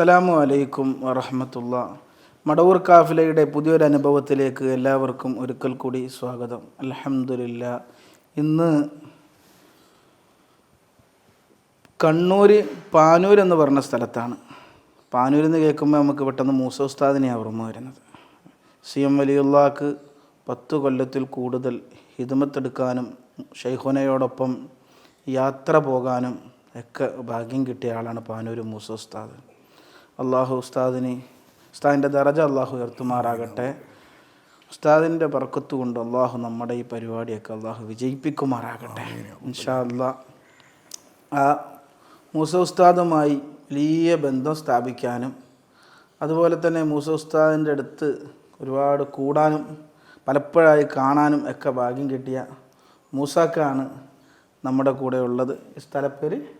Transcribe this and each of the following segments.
അസ്സലാമു അലൈക്കും വറഹമത്തുള്ള. മടവൂർ കാഫിലയുടെ പുതിയൊരു അനുഭവത്തിലേക്ക് എല്ലാവർക്കും ഒരിക്കൽ കൂടി സ്വാഗതം. അലഹമില്ല ഇന്ന് കണ്ണൂർ പാനൂർ എന്ന് പറഞ്ഞ സ്ഥലത്താണ്. പാനൂർ എന്ന് കേൾക്കുമ്പോൾ നമുക്ക് പെട്ടെന്ന് മൂസ ഉസ്താദിനെയാണ് ഓർമ്മ വരുന്നത്. സി എം വലിയുള്ളാക്ക് പത്തു കൊല്ലത്തിൽ കൂടുതൽ ഹിദമത്തെടുക്കാനും ഷെയ്ഖുനയോടൊപ്പം യാത്ര പോകാനും ഒക്കെ ഭാഗ്യം കിട്ടിയ ആളാണ് പാനൂർ മൂസ ഉസ്താദ്. അള്ളാഹു ഉസ്താദിന് ഉസ്താദിന്റെ ദറജ അള്ളാഹു ഉയർത്തുമാറാകട്ടെ. ഉസ്താദിന്റെ ബർക്കത്ത് കൊണ്ട് അള്ളാഹു നമ്മുടെ ഈ പരിപാടിയൊക്കെ അള്ളാഹു വിജയിപ്പിക്കുമാറാകട്ടെ. ഇൻഷാ അള്ളാഹ് ആ മൂസ ഉസ്താദുമായി വലിയ ബന്ധം സ്ഥാപിക്കാനും അതുപോലെ തന്നെ മൂസ ഉസ്താദിന്റെ അടുത്ത് ഒരുപാട് കൂടാനും പലപ്പോഴായി കാണാനും ഒക്കെ ഭാഗ്യം കിട്ടിയ മൂസാക്കാണ് നമ്മുടെ കൂടെ ഉള്ളത്. ഈ സ്ഥലപ്പേര്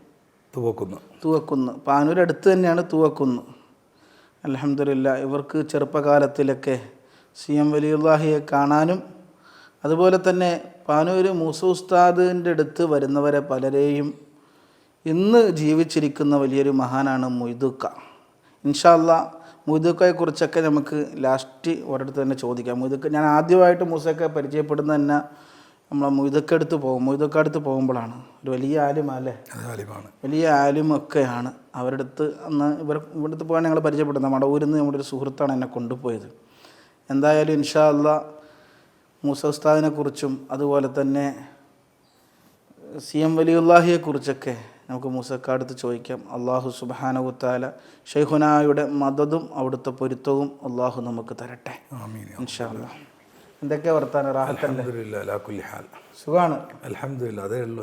തുവക്കുന്നു. തൂവക്കുന്ന്. പാനൂർ അടുത്ത് തന്നെയാണ് തൂവക്കുന്ന്. അലഹമില്ല ഇവർക്ക് ചെറുപ്പകാലത്തിലൊക്കെ സി എം വലിയുള്ളാഹിയെ കാണാനും അതുപോലെ തന്നെ പാനൂർ മൂസ ഉസ്താദിന്റെ അടുത്ത് വരുന്നവരെ പലരെയും ഇന്ന് ജീവിച്ചിരിക്കുന്ന വലിയൊരു മഹാനാണ് മൊയ്തുക്ക. ഇൻഷാല്ല മൊയ്തുക്കയെക്കുറിച്ചൊക്കെ നമുക്ക് ലാസ്റ്റ് ഒരിടത്ത് തന്നെ ചോദിക്കാം. മൊയ്തുക്ക ഞാൻ ആദ്യമായിട്ട് മൂസയൊക്കെ പരിചയപ്പെടുന്ന തന്നെ നമ്മളെ മൊയ്തുക്ക അടുത്ത് പോകും. മൊയ്തുക്ക അടുത്ത് പോകുമ്പോഴാണ്. ഒരു വലിയ ആലിമ അല്ലേ? വലിയ ആലിമൊക്കെയാണ് അവരുടെ അടുത്ത് അന്ന് ഇവർ ഇവിടുത്തെ പോകാൻ ഞങ്ങൾ പരിചയപ്പെടുന്നത്. മടവൂരിൽ നിന്ന് നമ്മുടെ ഒരു സുഹൃത്താണ് എന്നെ കൊണ്ടുപോയത്. എന്തായാലും ഇൻഷാ അല്ല മൂസ ഉസ്താദിനെ കുറിച്ചും അതുപോലെ തന്നെ സി എം വലിയുല്ലാഹിയെക്കുറിച്ചൊക്കെ നമുക്ക് മൂസക്കാടുത്ത് ചോദിക്കാം. അള്ളാഹു സുബാനവുത്താല ഷെയ്ഹുനായുടെ മതതും അവിടുത്തെ പൊരുത്തവും അള്ളാഹു നമുക്ക് തരട്ടെ. ഇൻഷാ അല്ല. എന്തൊക്കെ വർത്താനം? റാഹത്തല്ലേ? സുഖമാണ് അതേ ഉള്ളൂ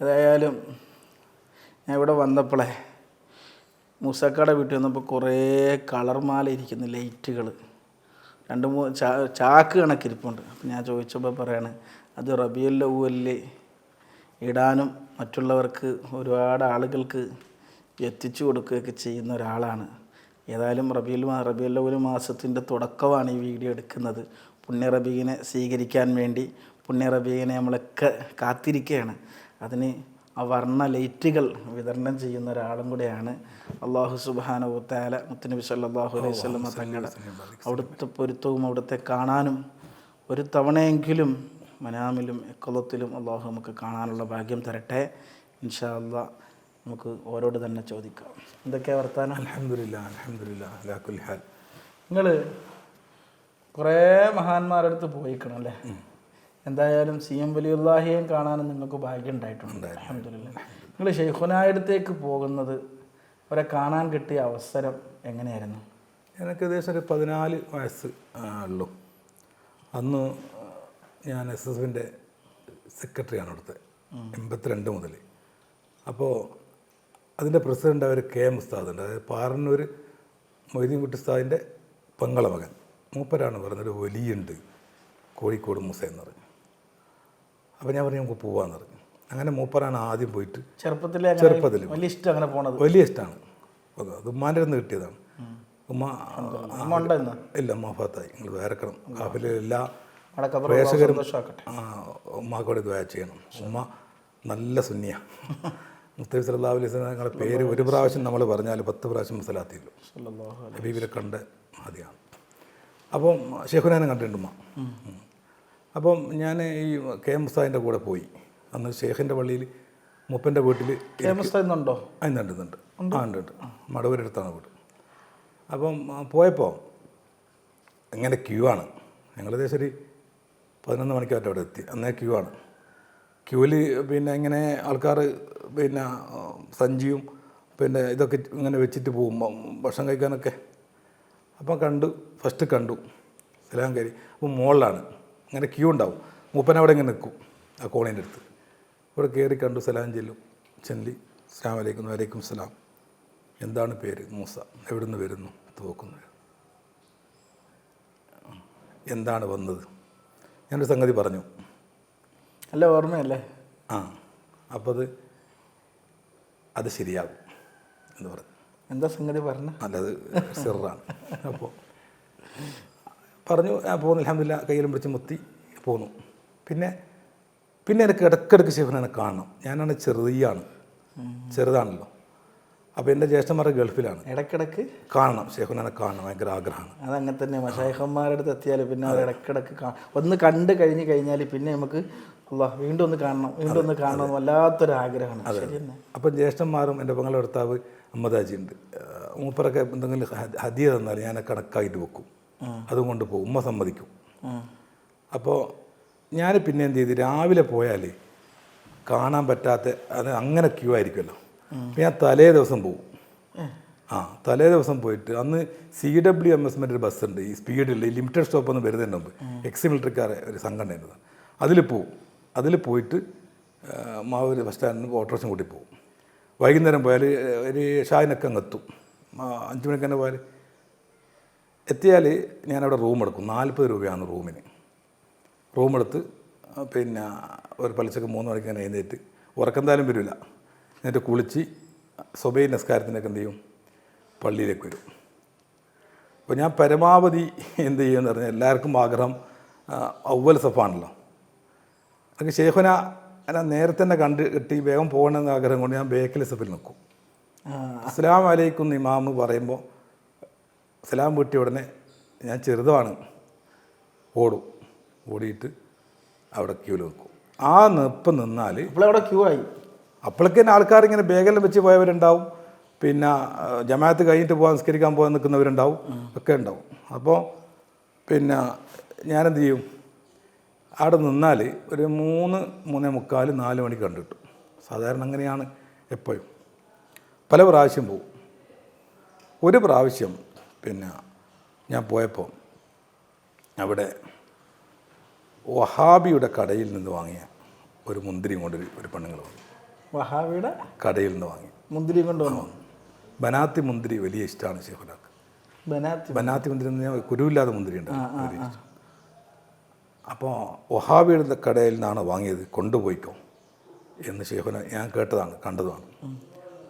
ഏതായാലും ഞാൻ ഇവിടെ വന്നപ്പോഴേ മൂസക്കാടെ വീട്ടിൽ വന്നപ്പോൾ കുറേ കളർ മാല ഇരിക്കുന്നു ലൈറ്റുകൾ രണ്ട് മൂന്ന് ചാ ചാക്ക് കണക്കിരിപ്പുണ്ട് അപ്പം ഞാൻ ചോദിച്ചപ്പോൾ പറയാണ് അത് റബിയുൽ അവ്വലിൽ ഇടാനും മറ്റുള്ളവർക്ക് ഒരുപാട് ആളുകൾക്ക് എത്തിച്ചു കൊടുക്കുകയൊക്കെ ചെയ്യുന്ന ഒരാളാണ്. ഏതായാലും റബിയുൽ റബിയൽ അവ്വൽ മാസത്തിന്റെ തുടക്കമാണ് ഈ വീഡിയോ എടുക്കുന്നത്. പുണ്യ റബീനെ സ്വീകരിക്കാൻ വേണ്ടി പുണ്യ റബീനെ നമ്മളൊക്കെ കാത്തിരിക്കുകയാണ്. അതിന് ആ വർണ ലൈറ്റുകൾ വിതരണം ചെയ്യുന്ന ഒരാളും കൂടെയാണ്. അള്ളാഹു സുബാന ഉത്താല മുത്തനബി സല്ലാഹു അലൈഹി സ്വലമ തങ്ങളുടെ അവിടുത്തെ പൊരുത്തവും അവിടുത്തെ കാണാനും ഒരു തവണയെങ്കിലും മനാമിലും എക്കുളത്തിലും അള്ളാഹു നമുക്ക് കാണാനുള്ള ഭാഗ്യം തരട്ടെ. ഇൻഷാ അള്ളാഹ് നമുക്ക് ഓരോട് തന്നെ ചോദിക്കാം. എന്തൊക്കെയാണ് വർത്താനം? അലഹമില്ല അൽഹംദുലില്ലാ അലാ കുല്ലി ഹാൽ. നിങ്ങൾ കുറേ മഹാന്മാരുടെ അടുത്ത് പോയിക്കണം അല്ലേ? എന്തായാലും സി എം വലിയുല്ലാഹിയെയും കാണാനും നിങ്ങൾക്ക് ഭാഗ്യം ഉണ്ടായിട്ടുണ്ട്. അലഹമില്ല നിങ്ങൾ ഷെയ്ഖുനായടുത്തേക്ക് പോകുന്നത് അവരെ കാണാൻ കിട്ടിയ അവസരം എങ്ങനെയായിരുന്നു? എനിക്ക് ഏകദേശം ഒരു പതിനാല് വയസ്സ് ഉള്ളൂ. അന്ന് ഞാൻ എസ് എസ് എഫിന്റെ സെക്രട്ടറിയാണ് അവിടുത്തെ. എൺപത്തിരണ്ട് മുതൽ അപ്പോൾ അതിന്റെ പ്രസിഡന്റ് അവർ കെ എം ഉസ്താദ് ഉണ്ട്. അതായത് പാറന്നൂർ മൊയ്തീൻകുട്ടി ഉസ്താദിന്റെ പെങ്ങള മകൻ. മൂപ്പരാണ് പറഞ്ഞത് വലിയുണ്ട് കോഴിക്കോട് മുസ എന്ന് പറഞ്ഞു. അപ്പോൾ ഞാൻ പറഞ്ഞു നമുക്ക് പോവാന്ന് പറഞ്ഞു. അങ്ങനെ മൂപ്പരാണ് ആദ്യം പോയിട്ട് ചെറുപ്പത്തിലെ അങ്ങനെ ചെറുപ്പത്തിൽ വലിയ ഇഷ്ടം അങ്ങനെ പോണത്? വലിയ ഇഷ്ടമാണ്. അത് ഉമ്മാന്റെ നിന്ന് കിട്ടിയതാണ്. ഉമ്മ ഇല്ല ഉമ്മ ഫാത്തായി നിങ്ങൾ വേറെക്കണം. കാഫിലെ എല്ലാ പ്രേക്ഷകരും ഉമ്മാക്കോട് ദ്വാ ചെയ്യണം. ഉമ്മ നല്ല സുന്നിയ. മുത്തബി സല്ലാ അലൈഹി സ്വലം ഞങ്ങളുടെ പേര് ഒരു പ്രാവശ്യം നമ്മൾ പറഞ്ഞാൽ പത്ത് പ്രാവശ്യം അലൈഹി ഹബീബിനെ കണ്ട് ആദ്യമാണ് അപ്പം ഷെഹുനാനെ കണ്ടിട്ടുണ്ട് ഉമ്മ. അപ്പം ഞാൻ ഈ കെ എം മുസ്താദിന്റെ കൂടെ പോയി. അന്ന് ഷെയ്ഖിന്റെ പള്ളിയിൽ മുപ്പന്റെ വീട്ടിൽ ഫേമസ് ഇന്നുണ്ടോ? അതിനുണ്ട് ഇന്നുണ്ട് ആ ഉണ്ട് ഉണ്ട്. മടവരടുത്താണ് വീട്. അപ്പം പോയപ്പോൾ ഇങ്ങനെ ക്യൂ ആണ്. ഞങ്ങൾ ഏകദേശം ഒരു പതിനൊന്ന് മണിക്കായിട്ട് അവിടെ എത്തി. അന്നേ ക്യൂ ആണ്. ക്യൂവിൽ പിന്നെ ഇങ്ങനെ ആൾക്കാർ പിന്നെ സഞ്ചിയും പിന്നെ ഇതൊക്കെ ഇങ്ങനെ വെച്ചിട്ട് പോകും ഭക്ഷണം കഴിക്കാനൊക്കെ. അപ്പം കണ്ടു ഫസ്റ്റ് കണ്ടു സിലാങ്കരി അപ്പം മുകളിലാണ് ഇങ്ങനെ ക്യൂ ഉണ്ടാവും. മൂപ്പൻ അവിടെ ഇങ്ങനെ നിൽക്കും ആ കോണീന്റെ അടുത്ത്. ഇവിടെ കയറി കണ്ടു സലാം ചെല്ലും. ചെല്ലി അസ്ലാം വലൈക്കും വലൈക്കും സ്ലാം. എന്താണ് പേര്? മൂസ. എവിടുന്ന് വരുന്നു? തോക്കുന്നു എന്താണ് വന്നത്? ഞാനൊരു സംഗതി പറഞ്ഞു. നല്ല ഓർമ്മയല്ലേ? ആ അപ്പോൾ അത് അത് ശരിയാകും എന്ന് പറഞ്ഞു. എന്താ സംഗതി അല്ല അത് സിറാണ്. അപ്പോൾ പറഞ്ഞു പോകുന്നു അലഹമില്ല കയ്യിലും പിടിച്ച് മുത്തി പോന്നു. പിന്നെ പിന്നെ എനിക്ക് ഇടയ്ക്കിടയ്ക്ക് ശിവനെ കാണണം. ഞാനാണ് ചെറിയാണ്. ചെറുതാണല്ലോ. അപ്പോൾ എന്റെ ജ്യേഷ്ഠന്മാർ ഗൾഫിലാണ്. ഇടക്കിടക്ക്? കാണണം. ഷെയ്ഖുനെ കാണണം. ഭയങ്കര ആഗ്രഹമാണ്. അതങ്ങനെ തന്നെ മഷായിഹന്മാരുടെ അടുത്ത് എത്തിയാൽ പിന്നെ ഇടക്കിടക്ക് കാ ഒന്ന് കണ്ട് കഴിഞ്ഞു കഴിഞ്ഞാൽ പിന്നെ നമുക്ക് അല്ലാ വീണ്ടും ഒന്ന് കാണണം. വീണ്ടും ഒന്ന് കാണണം വല്ലാത്തൊരു ആഗ്രഹമാണ്. ശരി തന്നെ അപ്പം ജ്യേഷ്ഠന്മാരും എന്റെ പെങ്ങളുടെ ഭർത്താവ് അമ്മദാജി ഉണ്ട്. മൂപ്പറൊക്കെ എന്തെങ്കിലും ഹദിയ തന്നാൽ ഞാൻ കണക്കായിട്ട് വെക്കും. അതും കൊണ്ട് പോകും. ഉമ്മ സമ്മതിക്കും. അപ്പോൾ ഞാൻ പിന്നെ എന്ത് ചെയ്ത്? രാവിലെ പോയാൽ കാണാൻ പറ്റാത്ത അത് അങ്ങനെ ക്യൂ ആയിരിക്കുമല്ലോ ഞാൻ തലേ ദിവസം പോകും ആ തലേ ദിവസം പോയിട്ട് അന്ന് സി ഡബ്ല്യു എം എസ് ഒരു ബസ് ഉണ്ട് ഈ സ്പീഡിൽ ലിമിറ്റഡ് സ്റ്റോപ്പ് ഒന്ന് വരുന്നതിന് മുമ്പ് എക്സ് മിലിറ്ററിക്കാരെ ഒരു സംഘടന ഉണ്ട് അതിൽ പോവും. അതിൽ പോയിട്ട് മാവൂർ ബസ് സ്റ്റാൻഡിൽ ഓട്ടോറിക്ഷം കൂട്ടി പോകും വൈകുന്നേരം പോയാൽ ഒരു ഷായിനൊക്കെ അങ്ങ് എത്തും. അഞ്ച് മണിക്ക് തന്നെ പോയാൽ എത്തിയാൽ ഞാനവിടെ റൂം എടുക്കും. നാൽപ്പത് രൂപയാണ് റൂമിന്. റൂമെടുത്ത് പിന്നെ ഒരു പലിശക്ക് മൂന്ന് മണിക്ക് ഞാൻ എഴുന്നേറ്റ് ഉറക്കെന്തായാലും വരില്ല. എന്നിട്ട് കുളിച്ച് സ്വബൈ നിസ്കാരത്തിനൊക്കെ എന്ത് ചെയ്യും? പള്ളിയിലേക്ക് വരും. അപ്പോൾ ഞാൻ പരമാവധി എന്ത് ചെയ്യുമെന്ന് പറഞ്ഞാൽ എല്ലാവർക്കും ആഗ്രഹം ഔവൽ സഫാണല്ലോ. അതൊക്കെ ശേഖന ഞാൻ നേരത്തെ തന്നെ കണ്ട് കിട്ടി വേഗം പോകണമെന്ന് ആഗ്രഹം കൊണ്ട് ഞാൻ ബേക്കിൽ സഫിൽ നിൽക്കും. അസ്ലാം അലൈക്കും വലൈക്കും എന്ന് ഇമാമ് പറയുമ്പോൾ സലാം വീട്ടിയ ഉടനെ ഞാൻ ചെറുതാണ് ഓടും. ഓടിയിട്ട് അവിടെ ക്യൂവിൽ നിൽക്കും. ആ നിപ്പ് നിന്നാൽ ഇപ്പോഴവിടെ ക്യൂ ആയി. അപ്പോഴൊക്കെ ഇങ്ങനെ ബേഗെല്ലാം വെച്ച് പോയവരുണ്ടാവും. പിന്നെ ജമാഅത്ത് കഴിഞ്ഞിട്ട് പോകാൻ നിസ്കരിക്കാൻ പോകാൻ നിൽക്കുന്നവരുണ്ടാവും. ഒക്കെ ഉണ്ടാവും. അപ്പോൾ പിന്നെ ഞാനെന്ത് ചെയ്യും? അവിടെ നിന്നാൽ ഒരു മൂന്ന് മൂന്നേ മുക്കാൽ നാല് മണി കണ്ടിട്ടു. സാധാരണ അങ്ങനെയാണ് എപ്പോഴും. പല പ്രാവശ്യം പോവും. ഒരു പ്രാവശ്യം പിന്നെ ഞാൻ പോയപ്പോൾ അവിടെ വഹാബിയുടെ കടയിൽ നിന്ന് വാങ്ങിയ ഒരു മുന്തിരി കൊണ്ടൊരു ഒരു പെണ്ണുങ്ങൾ വന്നു. വഹാബിയുടെ കടയിൽ നിന്ന് വാങ്ങി. മുന്തിരി കൊണ്ടുവന്നു. ബനാത്തി മുന്തിരി വലിയ ഇഷ്ടമാണ് ഷെഹുലാക്ക് ബനാത്തി ബനാത്തി മുന്തിരി എന്ന് പറഞ്ഞാൽ കുരുവില്ലാത്ത മുന്തിരി ഉണ്ട്. അപ്പോൾ വഹാബിയുടെ കടയിൽ നിന്നാണ് വാങ്ങിയത്. കൊണ്ടുപോയിക്കോ എന്ന് ഷെഹുന ഞാൻ കേട്ടതാണ് കണ്ടതാണ്.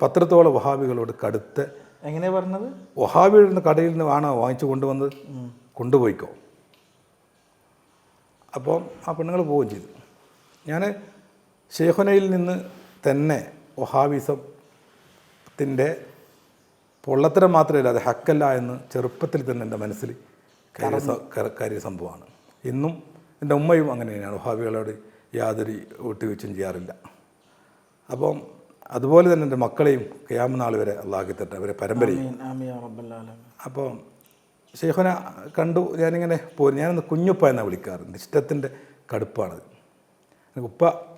പത്രത്തോളം വഹാബികളോട് കടുത്ത എങ്ങനെ പറഞ്ഞത്? വഹാബിയുടെ കടയിൽ നിന്ന് ആണ് വാങ്ങിച്ചു കൊണ്ടുവന്നത്? കൊണ്ടുപോയിക്കോ. അപ്പം ആ പെണ്ണുങ്ങൾ പോവുകയും ചെയ്തു. ഞാൻ ഷെയ്ഖുനയിൽ നിന്ന് തന്നെ വഹാബിസത്തിന്റെ പൊള്ളത്തരം മാത്രമല്ല അത് ഹക്കല്ല എന്ന് ചെറുപ്പത്തിൽ തന്നെ എന്റെ മനസ്സിൽ കയറിയ സംഭവമാണ്. ഇന്നും എന്റെ ഉമ്മയും അങ്ങനെ തന്നെയാണ് വഹാബികളോട് യാതൊരു വിട്ടുവീഴ്ചയും ചെയ്യാറില്ല. അപ്പം അതുപോലെ തന്നെ എന്റെ മക്കളെയും ക്യാമനാൾ വരെ അള്ളാഹിത്തട്ടെ അവരെ പരമ്പരയും. അപ്പം. അപ്പോൾ ഷെയ്ഖുന കണ്ടു ഞാനിങ്ങനെ പോരും ഞാനൊന്ന് കുഞ്ഞുപ്പ എന്നാണ് വിളിക്കാറ്. ഇഷ്ടത്തിന്റെ കടുപ്പാണത്. എനിക്ക് ഉപ്പ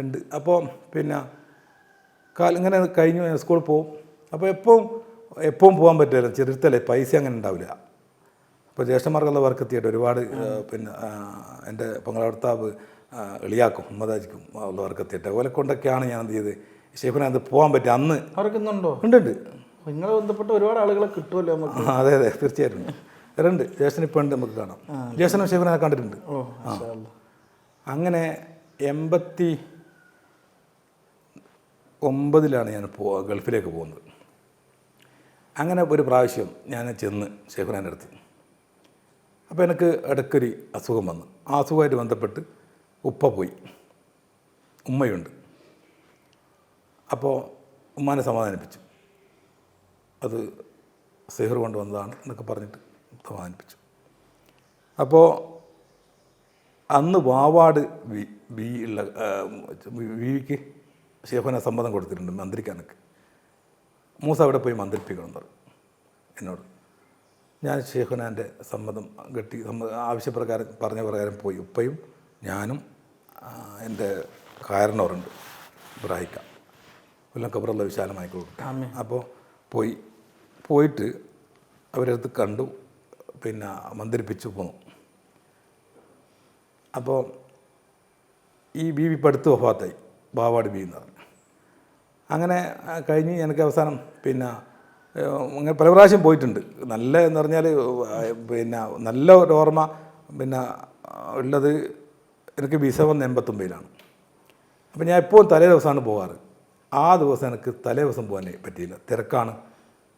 ഉണ്ട്. അപ്പോൾ പിന്നെ കാൽ ഇങ്ങനെ കഴിഞ്ഞു സ്കൂളിൽ പോവും അപ്പോൾ എപ്പോഴും എപ്പോഴും പോകാൻ പറ്റില്ല ചെറുത്തല്ലേ പൈസ അങ്ങനെ ഉണ്ടാവില്ല. അപ്പോൾ ജ്യേഷ്ഠന്മാർക്കുള്ള വർക്ക് എത്തിയിട്ട് ഒരുപാട് പിന്നെ എന്റെ പങ്കാളർത്താവ് എളിയാക്കും ഉമ്മദാജിക്കും ഉള്ള വർക്ക് എത്തിയിട്ട് അതുപോലെ കൊണ്ടൊക്കെയാണ് ഞാൻ എന്ത് ചെയ്ത് ഷെയ്ഫിനെ അത് പോകാൻ പറ്റുക അന്ന് അവർക്കുന്നുണ്ടോ? ഉണ്ട് ഉണ്ട്. നിങ്ങളെ ബന്ധപ്പെട്ട ഒരുപാട് ആളുകളെ കിട്ടുമല്ലോ നമുക്ക്. അതെ അതെ തീർച്ചയായിട്ടും. രണ്ട് ജ്യേഷ്ഠൻ ഇപ്പോൾ ഉണ്ട് നമുക്ക് കാണാം. ജ്യേഷ്ഠനും ഷെയ്ഫിനെ കണ്ടിട്ടുണ്ട്. അങ്ങനെ എൺപത്തി ഒമ്പതിലാണ് ഞാൻ പോ ഗൾഫിലേക്ക് പോകുന്നത് അങ്ങനെ ഒരു പ്രാവശ്യം ഞാൻ ചെന്ന് ഷെയ്ഖുനാന്റെ അടുത്ത് അപ്പോൾ എനിക്ക് ഇടയ്ക്കൊരു അസുഖം വന്നു ആ അസുഖമായിട്ട് ബന്ധപ്പെട്ട് ഉപ്പ പോയി ഉമ്മയുണ്ട് അപ്പോൾ ഉമ്മാനെ സമാധാനിപ്പിച്ചു അത് സെഹർ കൊണ്ടുവന്നതാണ് എന്നൊക്കെ പറഞ്ഞിട്ട് സമാധാനിപ്പിച്ചു അപ്പോൾ അന്ന് വാവാട് വി വി ഉള്ള വിക്ക് ഷെഫന സമ്മതം കൊടുത്തിട്ടുണ്ട് മന്ത്രിക്കാനൊക്കെ. മൂസ അവിടെ പോയി മന്ത്രിപ്പിക്കണം എന്ന് പറഞ്ഞു എന്നോട്. ഞാൻ ഷെയ്ഖുനാന്റെ സമ്മതം കെട്ടി ആവശ്യപ്രകാരം പറഞ്ഞ പ്രകാരം പോയി. ഉപ്പയും ഞാനും എന്റെ കാരണവറുണ്ട് ഇബ്രാഹിക്ക. എല്ലാം കബറുള്ള വിശാലമായി കൊടുക്കും. അപ്പോൾ പോയി. പോയിട്ട് അവരടുത്ത് കണ്ടു. പിന്നെ മന്ത്രിപ്പിച്ചു പോന്നു. അപ്പോൾ ഈ ബി വി പടുത്ത് വഫാത്തായി ബാവാട് ബി എന്ന് പറഞ്ഞു. അങ്ങനെ കഴിഞ്ഞ് എനിക്ക് അവസാനം പിന്നെ അങ്ങനെ പല പ്രാവശ്യം പോയിട്ടുണ്ട്. നല്ല എന്ന് പറഞ്ഞാൽ പിന്നെ നല്ല ഒരു ഓർമ്മ പിന്നെ ഉള്ളത് എനിക്ക് വിസ വന്ന് എൺപത്തൊമ്പതിലാണ്. അപ്പോൾ ഞാൻ എപ്പോഴും തലേ ദിവസമാണ് പോകാറ്. ആ ദിവസം എനിക്ക് തലേ ദിവസം പോകാൻ പറ്റിയില്ല. തിരക്കാണ്.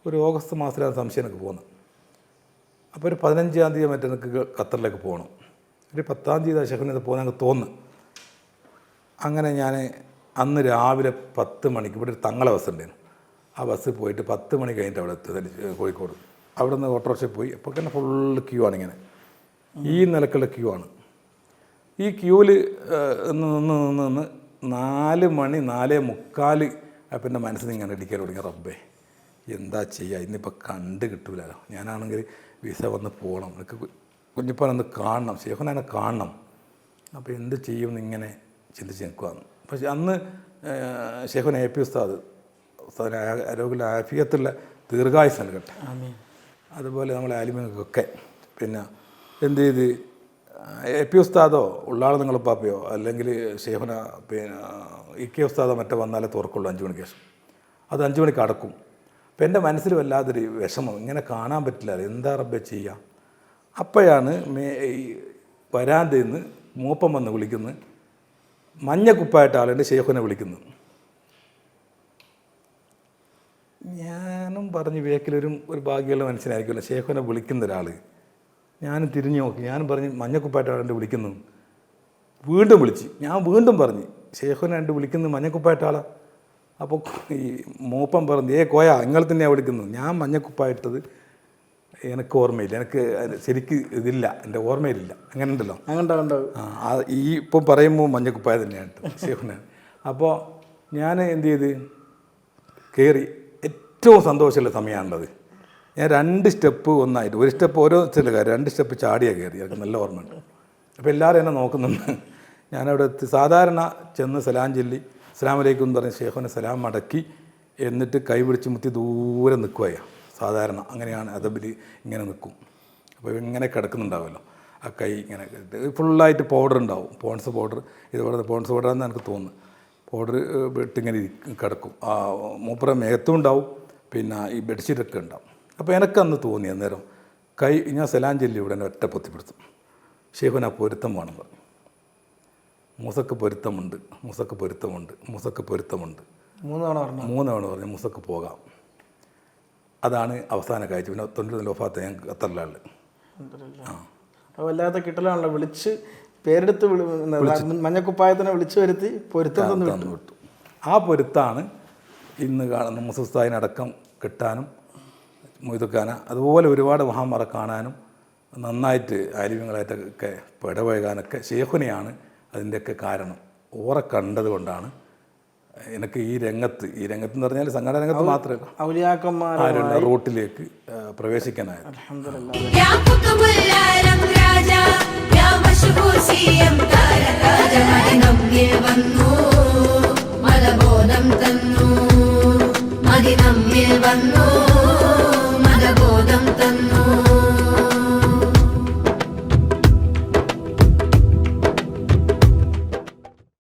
ഒരു ഓഗസ്റ്റ് മാസത്തിലാണ് സംശയം എനിക്ക് പോകുന്നത്. അപ്പോൾ ഒരു പതിനഞ്ചാം തീയതി മറ്റേ എനിക്ക് ഖത്തറിലേക്ക് പോകണം. ഒരു പത്താം തീയതി ഷെഫിനത് പോകാൻ എനിക്ക് തോന്നുന്നു. അങ്ങനെ ഞാൻ അന്ന് രാവിലെ പത്ത് മണിക്ക് ഇവിടെ ഒരു തങ്ങളെ ബസ് ഉണ്ടായിരുന്നു ആ ബസ് പോയിട്ട് പത്ത് മണി കഴിഞ്ഞിട്ട് അവിടെ എത്തി തലശ്ശേ- കോഴിക്കോട്. അവിടെ നിന്ന് ഓട്ടോറിക്ഷ പോയി അപ്പോൾ തന്നെ ഫുള്ള് ക്യൂ ആണ് ഇങ്ങനെ. ഈ നിലക്കുള്ള ക്യൂ ആണ്. ഈ ക്യൂവിൽ നിന്ന് നിന്ന് നിന്ന് നിന്ന് നാല് മണി നാലേ മുക്കാൽ അപ്പം എന്റെ മനസ്സിൽ ഇങ്ങനെ ഇടിക്കാൻ തുടങ്ങി. റബ്ബേ എന്താ ചെയ്യുക? ഇന്നിപ്പോൾ കണ്ട് കിട്ടൂലല്ലോ ഞാനാണെങ്കിൽ വിസ വന്ന് പോകണം. എനിക്ക് കുഞ്ഞിപ്പാനൊന്ന് കാണണം. ഷെയ്ഖുനാനെ കാണണം. അപ്പോൾ എന്ത് ചെയ്യും എന്നിങ്ങനെ ചിന്തിച്ച് നിൽക്കുകയാണ് പക്ഷേ അന്ന് ഷെയ്ഖുൻ എ പി ഉസ്താദ് ഉസ്താദിന് ആരോഗ്യ ആഫിയത്തുള്ള ദീർഘായുസ് നൽകട്ടെ അതുപോലെ നമ്മളെ ആലിമകൾക്കൊക്കെ പിന്നെ എന്ത് ചെയ്ത് എ പി ഉസ്താദോ ഉള്ളാൾ പാപ്പയോ അല്ലെങ്കിൽ ഷെയ്ഖുന പിന്നെ ഇ കെ ഉസ്താദോ മറ്റോ വന്നാലേ തുറക്കുള്ളൂ അഞ്ച് മണിക്ക് ശേഷം. അത് അഞ്ച് മണിക്ക് അടക്കും. അപ്പം എന്റെ മനസ്സിൽ വല്ലാതൊരു വിഷമം. ഇങ്ങനെ കാണാൻ പറ്റില്ല. എന്താ റബ്ബെ ചെയ്യുക അപ്പോഴാണ് മേ ഈ വരാന്തയിൽ നിന്ന് മൂപ്പം വന്ന് വിളിക്കുന്നത് മഞ്ഞ കുപ്പായിട്ടാണ് ആളുണ്ട് ഷെയ്ഖുനെ വിളിക്കുന്നത്. ഞാനും പറഞ്ഞ് വേക്കിലൊരു ഒരു ഭാഗ്യമുള്ള മനുഷ്യനായിരിക്കുമല്ലോ. ഷെയ്ഖുനെ വിളിക്കുന്ന ഒരാൾ ഞാനും തിരിഞ്ഞു നോക്കി. ഞാനും പറഞ്ഞ് മഞ്ഞക്കുപ്പായിട്ടാണ് എന്റെ വിളിക്കുന്നു വീണ്ടും വിളിച്ച്. ഞാൻ വീണ്ടും പറഞ്ഞ് ഷെയ്ഖുനെ എന്റെ വിളിക്കുന്നത് മഞ്ഞക്കുപ്പായിട്ടാളാ അപ്പോൾ ഈ മൂപ്പം പറഞ്ഞു ഏ കോയ നിങ്ങൾ തന്നെയാണ് വിളിക്കുന്നത്. ഞാൻ മഞ്ഞക്കുപ്പായിട്ടത് എനിക്ക് ഓർമ്മയില്ല. എനിക്ക് ശരിക്ക് ഇതില്ല. എന്റെ ഓർമ്മയിലില്ല. അങ്ങനെ ഉണ്ടല്ലോ. അങ്ങനെ ആ ഈ ഇപ്പം പറയുമ്പോൾ മഞ്ഞക്കുപ്പായ തന്നെയാണ് ശിവനാണ് അപ്പോൾ ഞാൻ എന്ത് ചെയ്ത്? കയറി. ഏറ്റവും സന്തോഷമുള്ള സമയമാണുള്ളത്. ഞാൻ രണ്ട് സ്റ്റെപ്പ് ഒന്നായിട്ട് ഒരു സ്റ്റെപ്പ് ഓരോ ചില കാര്യം രണ്ട് സ്റ്റെപ്പ് ചാടിയാണ് കയറി. എനിക്ക് നല്ല ഓർമ്മയുണ്ട് അപ്പോൾ എല്ലാവരും എന്നെ നോക്കുന്നുണ്ട്. ഞാനവിടെ എത്തി. സാധാരണ ചെന്ന് സലാം ചൊല്ലി അസ്ലാം വലൈക്കും എന്ന് പറഞ്ഞ് ഷേഖോനെ സലാം മടക്കി എന്നിട്ട് കൈ പിടിച്ച് മുത്തി ദൂരെ നിൽക്കുകയാണ് സാധാരണ അങ്ങനെയാണ് അതബിൽ ഇങ്ങനെ നിൽക്കും. അപ്പോൾ ഇങ്ങനെ കിടക്കുന്നുണ്ടാവുമല്ലോ. ആ കൈ ഇങ്ങനെ ഫുള്ളായിട്ട് പൗഡർ ഉണ്ടാവും. പോൺസ് പൗഡർ ഇതുപോലെ പോൺസ് പൗഡർ എന്ന് എനിക്ക് തോന്നുന്നു പൗഡർ ഇട്ടിങ്ങനെ കിടക്കും. ആ മൂപ്പറ മേത്തും ഉണ്ടാവും പിന്നെ ഈ ബെഡ്ഷീറ്റൊക്കെ ഉണ്ടാവും. അപ്പോൾ എനിക്കന്ന് തോന്നി അന്നേരം കൈ ഞാൻ സലാം ചൊല്ലി ഇവിടെ ഒറ്റ പൊത്തിപ്പിടുത്തും. ഷേഖുന പൊരുത്തം വേണം പറഞ്ഞു. മൂസക്ക് പൊരുത്തമുണ്ട് മൂസക്ക് പൊരുത്തമുണ്ട് മൂസക്ക് പൊരുത്തമുണ്ട്. മൂന്നാണ് പറഞ്ഞു. മൂന്നവണ പറഞ്ഞു മൂസക്ക് പോകാം. അതാണ് അവസാന കാഴ്ച. പിന്നെ തൊണ്ണൂറ്റി ലോഫാത്ത ഞാൻ ഖത്തറിലാണ് ആ വല്ലാത്ത കിട്ടലാണല്ലോ. വിളിച്ച് പേരെടുത്ത് മഞ്ഞക്കുപ്പായത്തിനെ വിളിച്ചു വരുത്തി പൊരുത്തം തന്നു തന്നു വിട്ടു. ആ പൊരുത്താണ് ഇന്ന് കാണുന്ന മുസുസ്താദിനടക്കം കിട്ടാനും മൊയ്തുക്കാന അതുപോലെ ഒരുപാട് മഹാന്മാരെ കാണാനും നന്നായിട്ട് ആലിമ്യങ്ങളായിട്ടൊക്കെ പിടപഴകാനൊക്കെ ശേഖുനയാണ് അതിന്റെയൊക്കെ കാരണം. ഓറെ കണ്ടത് കൊണ്ടാണ് എനിക്ക് ഈ രംഗത്ത് ഈ രംഗത്ത് എന്ന് പറഞ്ഞാൽ സംഘടന രംഗത്ത് മാത്രമല്ല. റൂട്ടിലേക്ക് റോട്ടിലേക്ക് വന്നു. തന്നു.